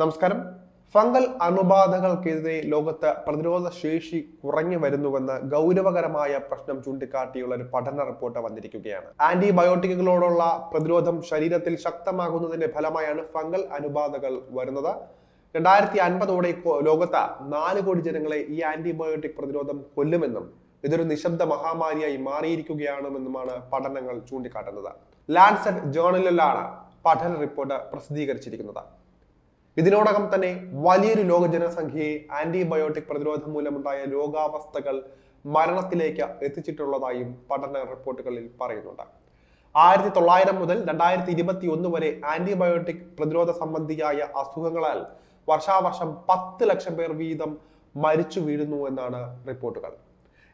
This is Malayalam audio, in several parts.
നമസ്കാരം. ഫംഗൽ അണുബാധകൾക്കെതിരെ ലോകത്ത് പ്രതിരോധ ശേഷി കുറഞ്ഞു വരുന്നുവെന്ന് ഗൗരവകരമായ പ്രശ്നം ചൂണ്ടിക്കാട്ടിയുള്ള ഒരു പഠന റിപ്പോർട്ട് വന്നിരിക്കുകയാണ്. ആന്റിബയോട്ടിക്കുകളോടുള്ള പ്രതിരോധം ശരീരത്തിൽ ശക്തമാകുന്നതിന്റെ ഫലമായാണ് ഫംഗൽ അണുബാധകൾ വരുന്നത്. രണ്ടായിരത്തി അൻപതോടെ ലോകത്ത് നാല് കോടി ജനങ്ങളെ ഈ ആന്റിബയോട്ടിക് പ്രതിരോധം കൊല്ലുമെന്നും ഇതൊരു നിശബ്ദ മഹാമാരിയായി മാറിയിരിക്കുകയാണെന്നുമാണ് പഠനങ്ങൾ ചൂണ്ടിക്കാട്ടുന്നത്. ലാൻസെറ്റ് ജേണലിലാണ് പഠന റിപ്പോർട്ട് പ്രസിദ്ധീകരിച്ചിരിക്കുന്നത്. ഇതിനോടകം തന്നെ വലിയൊരു ലോക ജനസംഖ്യയെ ആന്റിബയോട്ടിക് പ്രതിരോധം മൂലമുണ്ടായ രോഗാവസ്ഥകൾ മരണത്തിലേക്ക് എത്തിച്ചിട്ടുള്ളതായും പഠന റിപ്പോർട്ടുകളിൽ പറയുന്നുണ്ട്. ആയിരത്തി തൊള്ളായിരം മുതൽ രണ്ടായിരത്തി ഇരുപത്തി ഒന്ന് വരെ ആന്റിബയോട്ടിക് പ്രതിരോധ സംബന്ധിയായ അസുഖങ്ങളാൽ വർഷാവർഷം പത്ത് ലക്ഷം പേർ വീതം മരിച്ചു വീഴുന്നു എന്നാണ് റിപ്പോർട്ടുകൾ.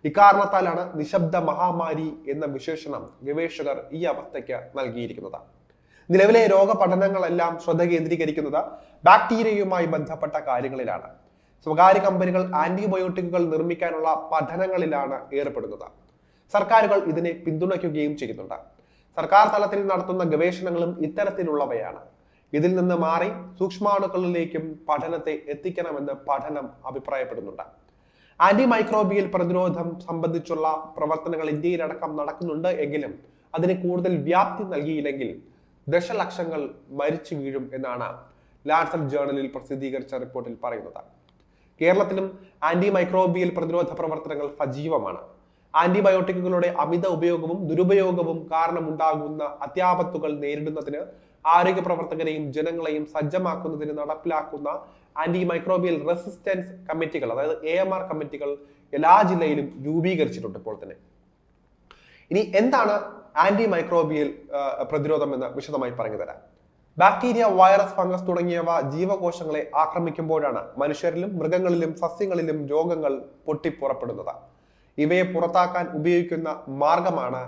ഇക്കാരണത്താലാണ് നിശബ്ദ മഹാമാരി എന്ന വിശേഷണം ഗവേഷകർ ഈ അവസ്ഥയ്ക്ക് നൽകിയിരിക്കുന്നത്. നിലവിലെ രോഗപഠനങ്ങളെല്ലാം ശ്രദ്ധ കേന്ദ്രീകരിക്കുന്നത് ബാക്ടീരിയയുമായി ബന്ധപ്പെട്ട കാര്യങ്ങളിലാണ്. സ്വകാര്യ കമ്പനികൾ ആന്റിബയോട്ടിക്കുകൾ നിർമ്മിക്കാനുള്ള പഠനങ്ങളിലാണ് ഏർപ്പെടുന്നത്. സർക്കാരുകൾ ഇതിനെ പിന്തുണയ്ക്കുകയും ചെയ്യുന്നുണ്ട്. സർക്കാർ തലത്തിൽ നടത്തുന്ന ഗവേഷണങ്ങളും ഇത്തരത്തിലുള്ളവയാണ്. ഇതിൽ നിന്ന് മാറി സൂക്ഷ്മാണുക്കളിലേക്കും പഠനത്തെ എത്തിക്കണമെന്ന് പഠനം അഭിപ്രായപ്പെടുന്നുണ്ട്. ആന്റി മൈക്രോബിയൽ പ്രതിരോധം സംബന്ധിച്ചുള്ള പ്രവർത്തനങ്ങൾ ഇന്ത്യയിലടക്കം നടക്കുന്നുണ്ട് എങ്കിലും അതിന് കൂടുതൽ വ്യാപ്തി നൽകിയില്ലെങ്കിൽ ദശലക്ഷങ്ങൾ മരിച്ചു വീഴും എന്നാണ് ലാൻസർ ജേർണലിൽ പ്രസിദ്ധീകരിച്ച റിപ്പോർട്ടിൽ പറയുന്നത്. കേരളത്തിലും ആന്റി മൈക്രോബിയൽ പ്രതിരോധ പ്രവർത്തനങ്ങൾ സജീവമാണ്. ആന്റിബയോട്ടിക്കുകളുടെ അമിത ഉപയോഗവും ദുരുപയോഗവും കാരണമുണ്ടാകുന്ന അത്യാപത്തുകൾ നേരിടുന്നതിന് ആരോഗ്യ പ്രവർത്തകരെയും ജനങ്ങളെയും സജ്ജമാക്കുന്നതിന് നടപ്പിലാക്കുന്ന ആന്റി മൈക്രോബിയൽ റെസിസ്റ്റൻസ് കമ്മിറ്റികൾ അതായത് എ എം ആർ കമ്മിറ്റികൾ എല്ലാ ജില്ലയിലും രൂപീകരിച്ചിട്ടുണ്ട് ഇപ്പോൾ തന്നെ. ഇനി എന്താണ് ആന്റി മൈക്രോബിയൽ പ്രതിരോധം എന്ന് വിശദമായി പറഞ്ഞു തരാം ബാക്ടീരിയ വൈറസ് ഫംഗസ് തുടങ്ങിയവ ജീവകോശങ്ങളെ ആക്രമിക്കുമ്പോഴാണ് മനുഷ്യരിലും മൃഗങ്ങളിലും സസ്യങ്ങളിലും രോഗങ്ങൾ പൊട്ടിപ്പുറപ്പെടുന്നത്. ഇവയെ പുറത്താക്കാൻ ഉപയോഗിക്കുന്ന മാർഗമാണ്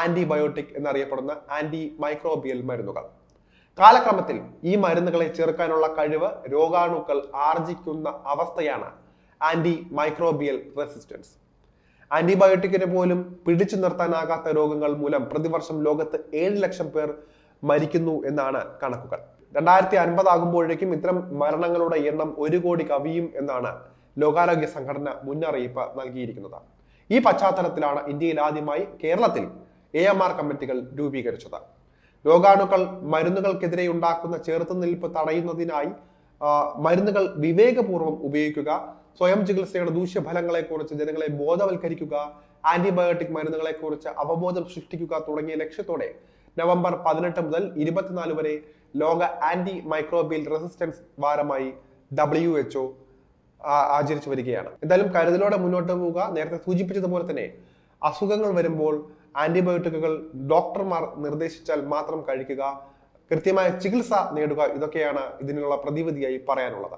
ആന്റിബയോട്ടിക് എന്നറിയപ്പെടുന്ന ആന്റി മൈക്രോബിയൽ മരുന്നുകൾ. കാലക്രമത്തിൽ ഈ മരുന്നുകളെ ചെറുക്കാനുള്ള കഴിവ് രോഗാണുക്കൾ ആർജിക്കുന്ന അവസ്ഥയാണ് ആന്റി മൈക്രോബിയൽ റെസിസ്റ്റൻസ്. ആന്റിബയോട്ടിക്കിന് പോലും പിടിച്ചു നിർത്താനാകാത്ത രോഗങ്ങൾ മൂലം പ്രതിവർഷം ലോകത്ത് ഏഴ് ലക്ഷം പേർ മരിക്കുന്നു എന്നാണ് കണക്കുകൾ. രണ്ടായിരത്തി അൻപതാകുമ്പോഴേക്കും ഇത്തരം മരണങ്ങളുടെ എണ്ണം ഒരു കോടി കവിയും എന്നാണ് ലോകാരോഗ്യ സംഘടന മുന്നറിയിപ്പ് നൽകിയിരിക്കുന്നത്. ഈ പശ്ചാത്തലത്തിലാണ് ഇന്ത്യയിൽ ആദ്യമായി കേരളത്തിൽ എ എം ആർ കമ്മിറ്റികൾ രൂപീകരിച്ചത്. രോഗാണുക്കൾ മരുന്നുകൾക്കെതിരെ ഉണ്ടാക്കുന്ന ചെറുത്തുനിൽപ്പ് തടയുന്നതിനായി മരുന്നുകൾ വിവേകപൂർവം ഉപയോഗിക്കുക സ്വയം ചികിത്സയുടെ ദൂഷ്യഫലങ്ങളെ കുറിച്ച് ജനങ്ങളെ ബോധവൽക്കരിക്കുക ആന്റിബയോട്ടിക് മരുന്നുകളെ കുറിച്ച് അവബോധം സൃഷ്ടിക്കുക തുടങ്ങിയ ലക്ഷ്യത്തോടെ നവംബർ പതിനെട്ട് മുതൽ ഇരുപത്തിനാല് വരെ ലോക ആന്റി മൈക്രോബിയൽ റെസിസ്റ്റൻസ് വാരമായി ഡബ്ല്യു എച്ച്ഒ ആചരിച്ചു വരികയാണ്. എന്തായാലും കരുതലോടെ മുന്നോട്ട് പോവുക. നേരത്തെ സൂചിപ്പിച്ചതുപോലെ തന്നെ അസുഖങ്ങൾ വരുമ്പോൾ ആന്റിബയോട്ടിക്കുകൾ ഡോക്ടർമാർ നിർദ്ദേശിച്ചാൽ മാത്രം കഴിക്കുക കൃത്യമായ ചികിത്സ നേടുക ഇതൊക്കെയാണ് ഇതിനുള്ള പ്രതിവിധിയായി പറയാനുള്ളത്.